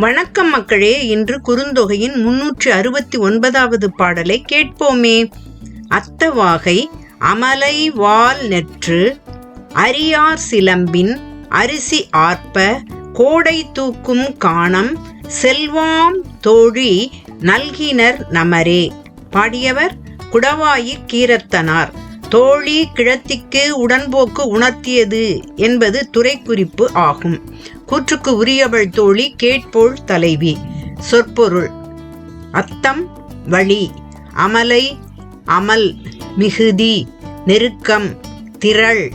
வணக்கம் மக்களே இன்று குறுந்தொகையின் முன்னூற்றி அறுபத்தி ஒன்பதாவது பாடலை கேட்போமே. அத்தவாகை அமலை வால் நெற்று அரியார் சிலம்பின் அரிசி ஆர்ப்ப கோடை தூக்கும் காணம் செல்வாம் தோழி நல்கினர் நமரே. பாடியவர் குடவாயி கீரத்தனார். தோழி கிழத்திக்கு உடன்போக்கு உணர்த்தியது என்பது துறைக்குறிப்பு ஆகும். கூற்றுக்கு உரியவள் தோழி கேட்போள் தலைவி. சொற்பொருள். அத்தம் வழி. அமலை அமல் மிகுதி. நெருக்கம் திரள்.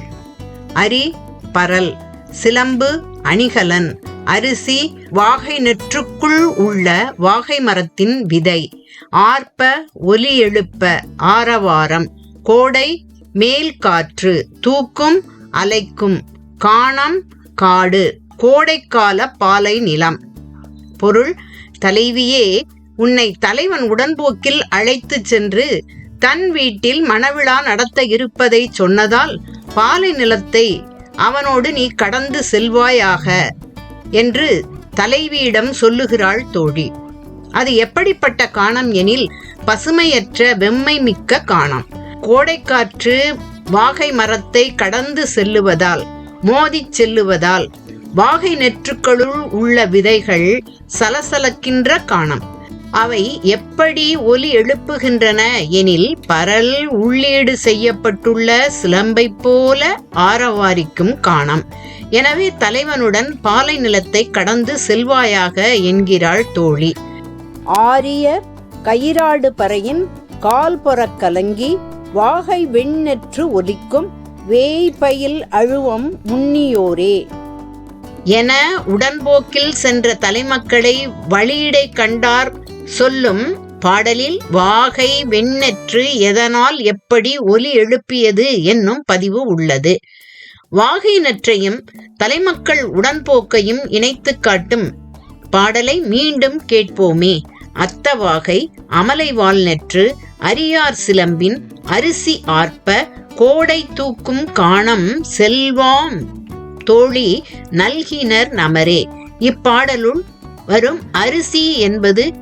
அரி பரல். சிலம்பு அணிகலன். அரிசி வாகை நெற்றுக்குள் உள்ள வாகை மரத்தின் விதை. ஆர்ப்ப ஒலி எழுப்ப ஆரவாரம். கோடை மேல் காற்று. தூக்கும் அலைக்கும். காணம் காடு. கோடைக்கால பாலை நிலம். பொருள் தலைவியே உன்னை தலைவன் உடன்போக்கில் அழைத்துச் சென்று தன் வீட்டில் மணவிழா நடத்த இருப்பதை சொன்னதால் பாலை நிலத்தை அவனோடு நீ கடந்து செல்வாயாக என்று தலைவியிடம் சொல்லுகிறாள் தோழி. அது எப்படிப்பட்ட காணம் எனில் பசுமையற்ற வெம்மை மிக்க காணம். கோடைக்காற்று வாகை மரத்தை கடந்து செல்லுவதால் மோதிச் செல்லுவதால் வாகை நெற்றுக்களுள் உள்ள விதைகள் சலசலக்கின்ற காணம். அவை எப்படி ஒலி எழுப்புகின்றன எனில் பரல் உள்ளீடு செய்யப்பட்டுள்ள சிலம்பை போல ஆரவாரிக்கும் காணம். எனவே தலைவனுடன் பாலை நிலத்தை கடந்து செல்வாயாக என்கிறாள் தோழி. ஆரிய கயிறாடு பறையின் கால்புறக் கலங்கி வாகை வெண்ணெற்று ஒலிக்கும் வேய்பயில் அழுவம் முன்னியோரே. என உடன்போக்கில் சென்ற தலைமக்களை வழியிடை கண்டார் சொல்லும் பாடலில் வாகை வெண்ணெற்று எதனால் எப்படி ஒலி எழுப்பியது? என்னும் பதிவு உள்ளது. வாகை நற்றையும் தலைமக்கள் உடன்போக்கையும் இணைத்துக் காட்டும் பாடலை மீண்டும் கேட்போமே. அத்தவாகை அமலை நெற்று அரியார் சிலம்பின் அரிசி ஆர்ப்ப கோடை தூக்கும் காணம் செல்வாம். தோழி நல்கினர் நமரே. இப்பாடலுள் வரும் அரிசி என்பது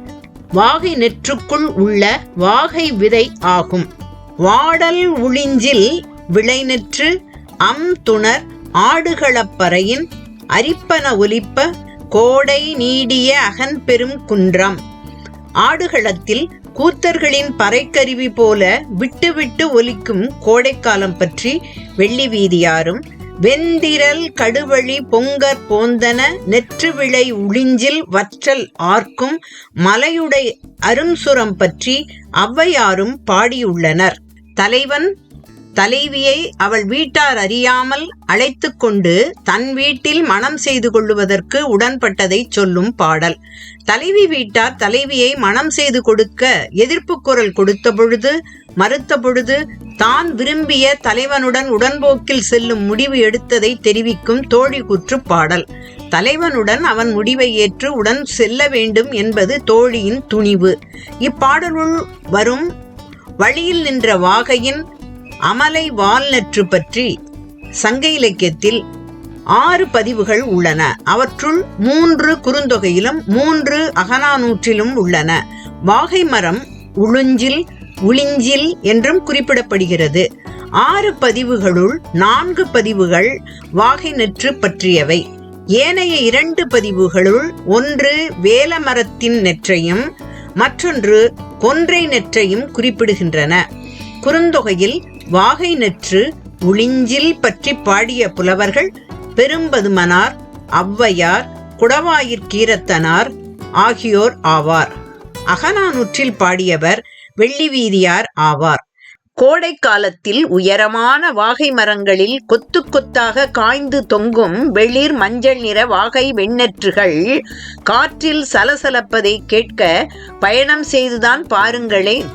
வாகை நெற்றுக்குள் உள்ள வாகை விதை ஆகும். வாடல் உளிஞ்சில் விளைநெற்று அம் துணர் ஆடுகளப்பறையின் அரிப்பன ஒலிப்ப கோடை நீடிய அகன் பெரும் குன்றம். ஆடுகளத்தில் கூத்தர்களின் பறைக்கருவி போல விட்டு விட்டு ஒலிக்கும் கோடைக்காலம் பற்றி வெள்ளி வீதியாரும் வெந்திரல் கடுவழி பொங்கற் போந்தன நெற்று விளை உளிஞ்சில் வற்றல் ஆர்க்கும் மலையுடை அரும்சுரம் பற்றி ஔவையாரும் பாடியுள்ளனர். தலைவன் தலைவியை அவள் வீட்டார் அறியாமல் அழைத்து கொண்டு தன் வீட்டில் மனம் செய்து கொள்ளுவதற்கு உடன்பட்டதை சொல்லும் பாடல். தலைவி வீட்டார் தலைவியை மனம் செய்து கொடுக்க எதிர்ப்பு குரல் கொடுத்த பொழுது மறுத்த பொழுது தான் விரும்பிய தலைவனுடன் உடன்போக்கில் செல்லும் முடிவு எடுத்ததை தெரிவிக்கும் தோழி கூற்று பாடல். தலைவனுடன் அவன் முடிவை ஏற்று உடன் செல்ல வேண்டும் என்பது தோழியின் துணிவு. இப்பாடலுள் வரும் வழியில் நின்ற வாகையின் அமலை வால்நற்று பற்றி சங்க இலக்கியத்தில் ஆறு பதிவுகள் உள்ளன. அவற்றுள் மூன்று குறுந்தொகையிலும் மூன்று அகனானூற்றிலும் உள்ளன. வாகை மரம் உளுஞ்சில் உளிஞ்சில் என்றும் குறிப்பிடப்படுகிறது. ஆறு பதிவுகளுள் நான்கு பதிவுகள் வாகை நெற்று பற்றியவை. ஏனைய இரண்டு பதிவுகளுள் ஒன்று வேலமரத்தின் நெற்றையும் மற்றொன்று கொன்றை நெற்றையும் குறிப்பிடுகின்றன. குறுந்தொகையில் வாகை நெற்று உளிஞ்சில் பற்றி பாடிய புலவர்கள் பெரும்பதுமனார் ஔவையார் குடவாயிற்கீரத்தனார் ஆகியோர் ஆவார். அகநானூற்றில் பாடியவர் வெள்ளிவீதியார் ஆவார். கோடை காலத்தில் உயரமான வாகை மரங்களில் கொத்து கொத்தாக காய்ந்து தொங்கும் வெளிர் மஞ்சள் நிற வாகை வெண்ணற்றுகள் காற்றில் சலசலப்பதை கேட்க பயணம் செய்துதான் பாருங்களேன்.